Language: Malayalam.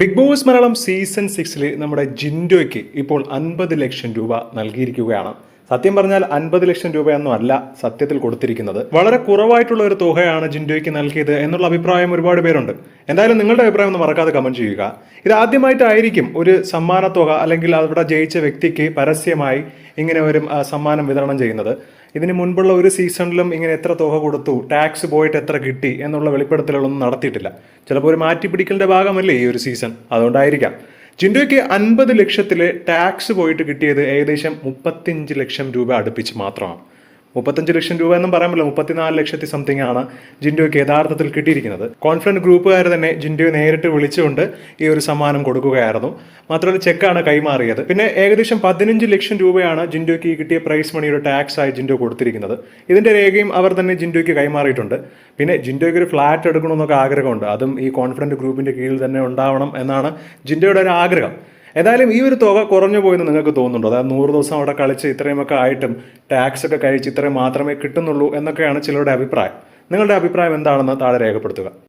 ബിഗ് ബോസ് മലയാളം സീസൺ സിക്സിൽ നമ്മുടെ ജിൻഡോയ്ക്ക് ഇപ്പോൾ അൻപത് ലക്ഷം രൂപ നൽകിയിരിക്കുകയാണ്. സത്യം പറഞ്ഞാൽ അൻപത് ലക്ഷം രൂപയൊന്നും അല്ല സത്യത്തിൽ കൊടുത്തിരിക്കുന്നത്. വളരെ കുറവായിട്ടുള്ള ഒരു തുകയാണ് ജിൻഡോയ്ക്ക് നൽകിയത് എന്നുള്ള അഭിപ്രായം ഒരുപാട് പേരുണ്ട്. എന്തായാലും നിങ്ങളുടെ അഭിപ്രായം ഒന്ന് മറക്കാതെ കമന്റ് ചെയ്യുക. ഇത് ആദ്യമായിട്ടായിരിക്കും ഒരു സമ്മാനത്തുക അല്ലെങ്കിൽ അവിടെ ജയിച്ച വ്യക്തിക്ക് പരസ്യമായി ഇങ്ങനെ ഒരു സമ്മാനം വിതരണം ചെയ്യുന്നത്. ഇതിന് മുൻപുള്ള ഒരു സീസണിലും ഇങ്ങനെ എത്ര തുക കൊടുത്തു ടാക്സ് പോയിട്ട് എത്ര കിട്ടി എന്നുള്ള വെളിപ്പെടുത്തലുകളൊന്നും നടത്തിയിട്ടില്ല. ചിലപ്പോൾ ഒരു മാറ്റിപ്പിടിക്കലിന്റെ ഭാഗമല്ലേ ഈ ഒരു സീസൺ? അതുകൊണ്ടായിരിക്കാം. ജിൻഡോയ്ക്ക് അൻപത് ലക്ഷത്തിൽ ടാക്സ് പോയിട്ട് കിട്ടിയത് ഏകദേശം മുപ്പത്തിയഞ്ച് ലക്ഷം രൂപ അടുപ്പിച്ച് മാത്രമാണ്. മുപ്പത്തഞ്ച് ലക്ഷം രൂപ എന്നും പറയാൻ പറ്റില്ല മുപ്പത്തിനാല് ലക്ഷത്തി സംതിങ് ആണ് ജിൻഡോയ്ക്ക് യഥാർത്ഥത്തിൽ കിട്ടിയിരിക്കുന്നത്. കോൺഫിഡന്റ് ഗ്രൂപ്പുകാർ തന്നെ ജിൻഡോയെ നേരിട്ട് വിളിച്ചുകൊണ്ട് ഈ ഒരു സമ്മാനം കൊടുക്കുകയായിരുന്നു. മാത്രമല്ല ചെക്കാണ് കൈമാറിയത്. പിന്നെ ഏകദേശം പതിനഞ്ച് ലക്ഷം രൂപയാണ് ജിൻഡോയ്ക്ക് കിട്ടിയ പ്രൈസ് മണിയുടെ ടാക്സ് ആയി ജിൻഡോ കൊടുത്തിരിക്കുന്നത്. ഇതിന്റെ രേഖയും അവർ തന്നെ ജിൻഡോയ്ക്ക് കൈമാറിയിട്ടുണ്ട്. പിന്നെ ജിൻഡോയ്ക്ക് ഒരു ഫ്ലാറ്റ് എടുക്കണമെന്നൊക്കെ ആഗ്രഹമുണ്ട്. അതും ഈ കോൺഫിഡന്റ് ഗ്രൂപ്പിന്റെ കീഴിൽ തന്നെ ഉണ്ടാവണം എന്നാണ് ജിൻഡോയുടെ ഒരു ആഗ്രഹം. ഏതായാലും ഈ ഒരു തുക കുറഞ്ഞു പോയെന്ന് നിങ്ങൾക്ക് തോന്നുന്നുണ്ടോ? അതായത് നൂറ് ദിവസം അവിടെ കളിച്ച് ഇത്രയുമൊക്കെ ആയിട്ടും ടാക്സ് ഒക്കെ കഴിച്ച് ഇത്രയും മാത്രമേ കിട്ടുന്നുള്ളൂ എന്നൊക്കെയാണ് ചിലരുടെ അഭിപ്രായം. നിങ്ങളുടെ അഭിപ്രായം എന്താണെന്ന് താഴെ രേഖപ്പെടുത്തുക.